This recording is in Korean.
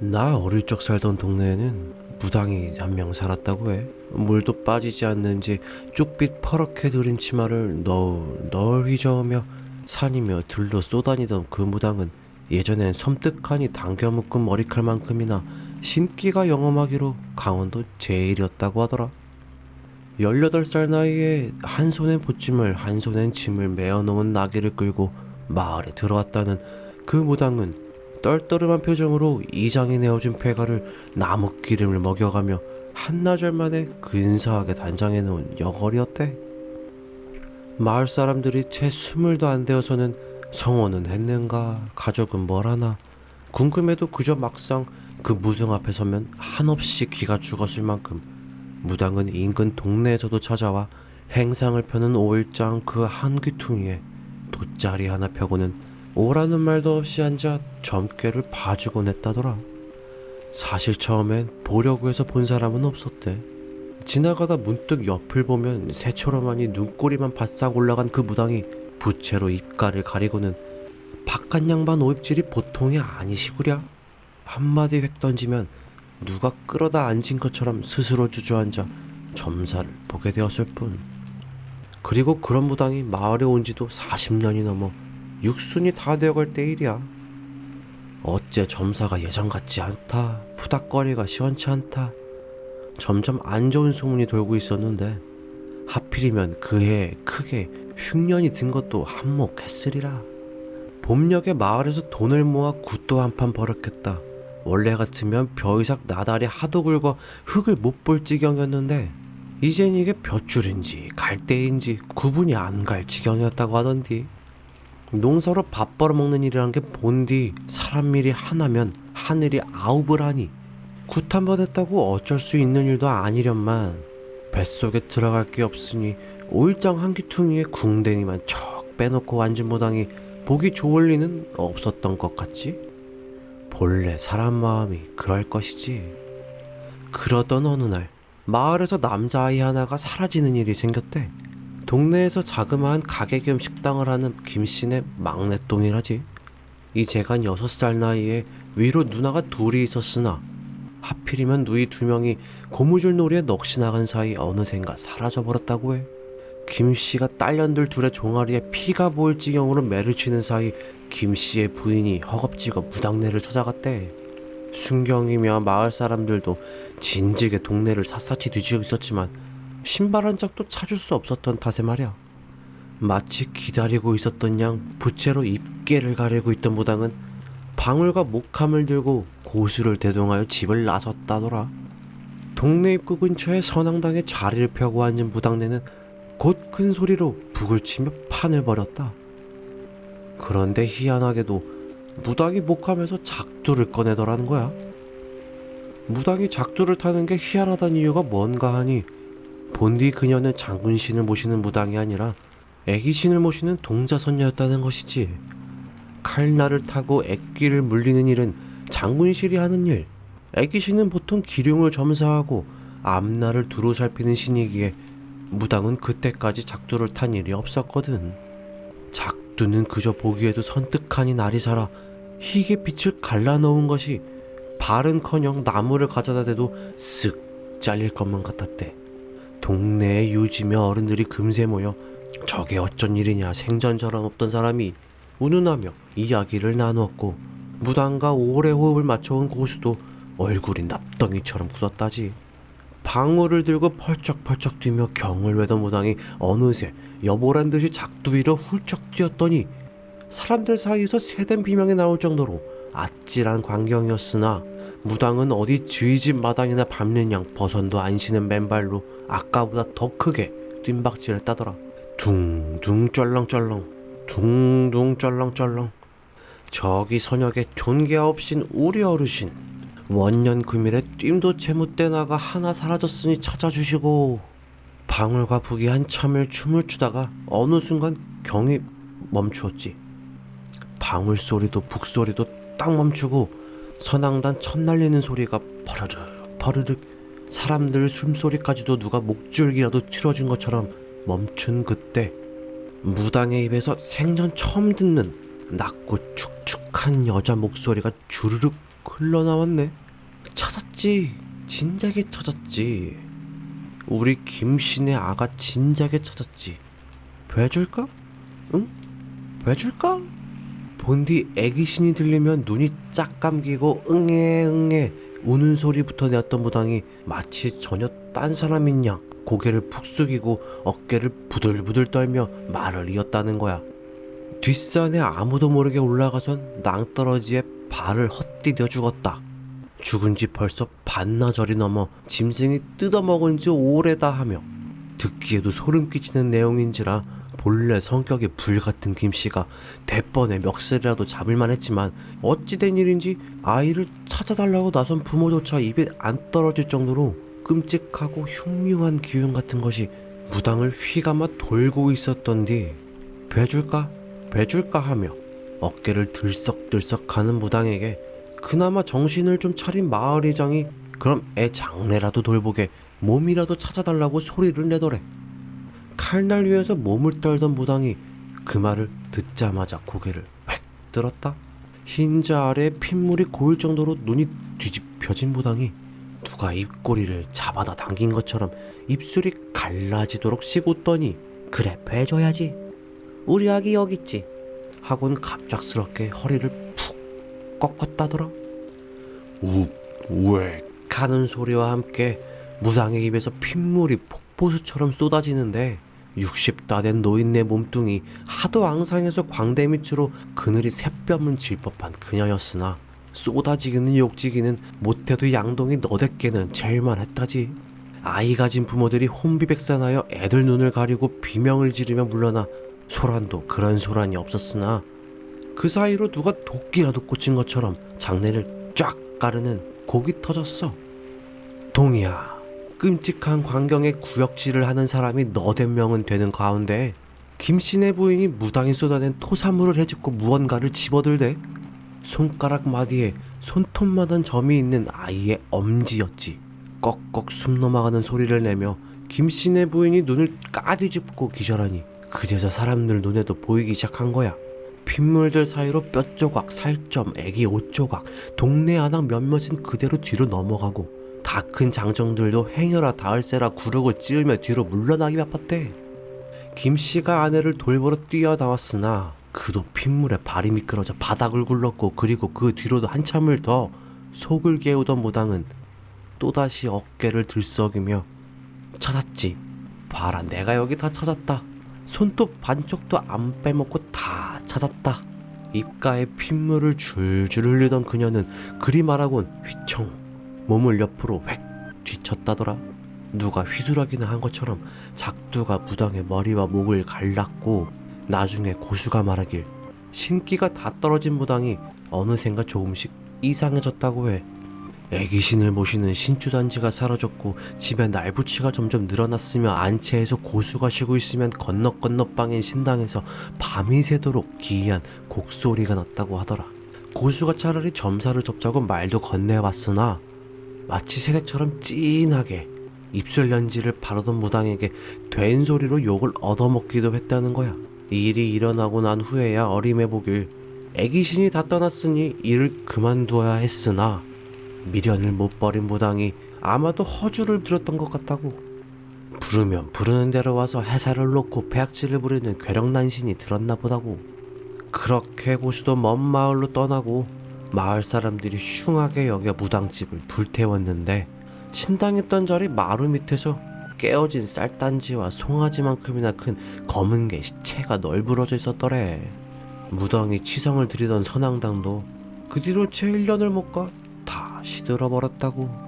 나 어릴 적 살던 동네에는 무당이 한 명 살았다고 해. 물도 빠지지 않는지 쪽빛 퍼렇게 드린 치마를 널, 널 휘저으며 산이며 들로 쏘다니던 그 무당은 예전엔 섬뜩하니 당겨 묶은 머리칼만큼이나 신기가 영험하기로 강원도 제일이었다고 하더라. 18살 나이에 한 손엔 보찜을 한 손엔 짐을 메어 놓은 나귀를 끌고 마을에 들어왔다는 그 무당은 떨떠름한 표정으로 이장이 내어준 폐가를 나무 기름을 먹여가며 한나절 만에 근사하게 단장해 놓은 여걸이었대. 마을 사람들이 채 스물도 안 되어서는 성원은 했는가 가족은 뭘 하나 궁금해도 그저 막상 그 무등 앞에 서면 한없이 기가 죽었을 만큼 무당은 인근 동네에서도 찾아와 행상을 펴는 오일장 그 한 귀퉁이에 돗자리 하나 펴고는 오라는 말도 없이 앉아 점괘를 봐주곤 했다더라. 사실 처음엔 보려고 해서 본 사람은 없었대. 지나가다 문득 옆을 보면 새처럼하니 눈꼬리만 바싹 올라간 그 무당이 부채로 입가를 가리고는 바깥 양반 오입질이 보통이 아니시구랴. 한마디 획 던지면 누가 끌어다 앉은 것처럼 스스로 주저앉아 점사를 보게 되었을 뿐. 그리고 그런 무당이 마을에 온 지도 40년이 넘어 육순이 다 되어갈 때 일이야. 어째 점사가 예전 같지 않다. 푸닥거리가 시원치 않다. 점점 안 좋은 소문이 돌고 있었는데 하필이면 그해 크게 흉년이 든 것도 한몫했으리라. 봄녘에 마을에서 돈을 모아 굿도 한 판 벌었겠다. 원래 같으면 벼이삭 나달이 하도 굵어 흙을 못 볼 지경이었는데 이젠 이게 볕줄인지 갈대인지 구분이 안 갈 지경이었다고 하던디. 농사로 밥 벌어먹는 일이라는 게 본디 사람 일이 하나면 하늘이 아홉을 하니 굿 한 번 했다고 어쩔 수 있는 일도 아니련만 뱃속에 들어갈 게 없으니 오일장 한 귀퉁이에 궁뎅이만 척 빼놓고 앉은 무당이 보기 좋을 리는 없었던 것 같지? 본래 사람 마음이 그럴 것이지. 그러던 어느 날 마을에서 남자아이 하나가 사라지는 일이 생겼대. 동네에서 자그마한 가게 겸 식당을 하는 김씨네 막내똥이라지. 이 재간 여섯 살 나이에 위로 누나가 둘이 있었으나 하필이면 누이 두 명이 고무줄 놀이에 넋이 나간 사이 어느샌가 사라져 버렸다고 해. 김씨가 딸년들 둘의 종아리에 피가 보일 지경으로 매를 치는 사이 김씨의 부인이 허겁지겁 무당네를 찾아갔대. 순경이며 마을 사람들도 진즉에 동네를 샅샅이 뒤지고 있었지만 신발 한 짝도 찾을 수 없었던 탓에 말이야. 마치 기다리고 있었던 양 부채로 입게를 가리고 있던 무당은 방울과 목함을 들고 고수를 대동하여 집을 나섰다더라. 동네 입구 근처에 선앙당에 자리를 펴고 앉은 무당네는 곧 큰 소리로 북을 치며 판을 벌였다. 그런데 희한하게도 무당이 목함에서 작두를 꺼내더라는 거야. 무당이 작두를 타는 게 희한하다는 이유가 뭔가 하니 본디 그녀는 장군 신을 모시는 무당이 아니라 애기 신을 모시는 동자선녀였다는 것이지. 칼날을 타고 애끼를 물리는 일은 장군실이 하는 일. 애기 신은 보통 기륭을 점사하고 앞날을 두루 살피는 신이기에 무당은 그때까지 작두를 탄 일이 없었거든. 작두는 그저 보기에도 선뜩하니 날이 살아 희게 빛을 갈라놓은 것이 발은커녕 나무를 가져다 대도 쓱 잘릴 것만 같았대. 동네에 유지며 어른들이 금세 모여 저게 어쩐 일이냐 생전처럼 없던 사람이 운운하며 이야기를 나누었고 무당과 오래 호흡을 맞춰온 고수도 얼굴이 납덩이처럼 굳었다지. 방울을 들고 펄쩍펄쩍 뛰며 경을 외던 무당이 어느새 여보란 듯이 작두 위로 훌쩍 뛰었더니 사람들 사이에서 새된 비명이 나올 정도로 아찔한 광경이었으나 무당은 어디 저희 집 마당이나 밟는 양 버선도 안 쉬는 맨발로 아까보다 더 크게 뜀박질을 따더라. 둥둥 쩔렁쩔렁 둥둥 쩔렁쩔렁. 저기 선역에 존귀하옵신 우리 어르신 원년 금일에 뜀도 채무대 나가 하나 사라졌으니 찾아주시고 방울과 북이 한참을 춤을 추다가 어느 순간 경이 멈추었지. 방울 소리도 북 소리도 딱 멈추고 선앙단 첫 날리는 소리가 퍼르륵 퍼르륵 사람들 숨소리까지도 누가 목줄기라도 틀어준 것처럼 멈춘 그때 무당의 입에서 생전 처음 듣는 낮고 축축한 여자 목소리가 주르륵 흘러나왔네. 찾았지. 진작에 찾았지. 우리 김신의 아가 진작에 찾았지. 배줄까? 응? 배줄까? 본디 애기신이 들리면 눈이 짝 감기고 응애 응애 우는 소리부터 내었던 무당이 마치 전혀 딴 사람인 양 고개를 푹 숙이고 어깨를 부들부들 떨며 말을 이었다는 거야. 뒷산에 아무도 모르게 올라가선 낭떠러지에 발을 헛디뎌 죽었다. 죽은 지 벌써 반나절이 넘어 짐승이 뜯어먹은 지 오래다 하며 듣기에도 소름 끼치는 내용인지라 본래 성격이 불같은 김씨가 대번에 멱살이라도 잡을만 했지만 어찌된 일인지 아이를 찾아달라고 나선 부모조차 입에 안 떨어질 정도로 끔찍하고 흉흉한 기운 같은 것이 무당을 휘감아 돌고 있었던 뒤 배줄까 배줄까 하며 어깨를 들썩들썩 하는 무당에게 그나마 정신을 좀 차린 마을 회장이 그럼 애 장례라도 돌보게 몸이라도 찾아달라고 소리를 내더래. 칼날 위에서 몸을 떨던 무당이 그 말을 듣자마자 고개를 획 들었다. 흰자 아래 핏물이 고일 정도로 눈이 뒤집혀진 무당이 누가 입꼬리를 잡아다 당긴 것처럼 입술이 갈라지도록 씩 웃더니 그래 배줘야지. 우리 아기 여기 있지? 하곤 갑작스럽게 허리를 푹 꺾었다더라. 우왜 하는 소리와 함께 무당의 입에서 핏물이 폭포수처럼 쏟아지는데 60다 된 노인네 몸뚱이 하도 앙상해서 광대 밑으로 그늘이 새뺨을 질 법한 그녀였으나 쏟아지기는 욕지기는 못해도 양동이 너댓게는 제일만 했다지. 아이 가진 부모들이 혼비백산하여 애들 눈을 가리고 비명을 지르며 물러나 소란도 그런 소란이 없었으나 그 사이로 누가 도끼라도 꽂힌 것처럼 장내를 쫙 가르는 곡이 터졌어. 동이야 끔찍한 광경에 구역질을 하는 사람이 너댓 명은 되는 가운데 김씨네 부인이 무당이 쏟아낸 토사물을 해집고 무언가를 집어들대 손가락 마디에 손톱만한 점이 있는 아이의 엄지였지. 꺽꺽 숨 넘어가는 소리를 내며 김씨네 부인이 눈을 까뒤집고 기절하니 그제서 사람들 눈에도 보이기 시작한 거야. 핏물들 사이로 뼈 조각, 살점, 애기 옷 조각, 동네 안악 몇몇은 그대로 뒤로 넘어가고 다 큰 장정들도 행여라 닿을세라 구르고 찌으며 뒤로 물러나기 바빴대. 김씨가 아내를 돌보러 뛰어나왔으나 그도 핏물에 발이 미끄러져 바닥을 굴렀고 그리고 그 뒤로도 한참을 더 속을 개우던 무당은 또다시 어깨를 들썩이며 찾았지. 봐라 내가 여기 다 찾았다. 손톱 반쪽도 안 빼먹고 다 찾았다. 입가에 핏물을 줄줄 흘리던 그녀는 그리 말하곤 휘청 몸을 옆으로 획 뒤쳤다더라. 누가 휘두르기나 한 것처럼 작두가 무당의 머리와 목을 갈랐고 나중에 고수가 말하길 신기가 다 떨어진 무당이 어느샌가 조금씩 이상해졌다고 해. 애기신을 모시는 신주단지가 사라졌고 집에 날부치가 점점 늘어났으며 안채에서 고수가 쉬고 있으면 건너 건너 방인 신당에서 밤이 새도록 기이한 곡소리가 났다고 하더라. 고수가 차라리 점사를 접자고 말도 건네왔으나 마치 새댁처럼 찐하게 입술 연지를 바르던 무당에게 된 소리로 욕을 얻어먹기도 했다는 거야. 이 일이 일어나고 난 후에야 어림해 보길 애기신이 다 떠났으니 일을 그만두어야 했으나 미련을 못 버린 무당이 아마도 허주를 들었던 것 같다고. 부르면 부르는 대로 와서 해살을 놓고 배악질을 부리는 괴력난신이 들었나 보다고. 그렇게 고수도 먼 마을로 떠나고 마을 사람들이 흉하게 여겨 무당집을 불태웠는데 신당했던 자리 마루 밑에서 깨어진 쌀단지와 송아지만큼이나 큰 검은 개 시체가 널브러져 있었더래. 무당이 치성을 드리던 선앙당도 그 뒤로 채 1년을 못 가 다 시들어 버렸다고.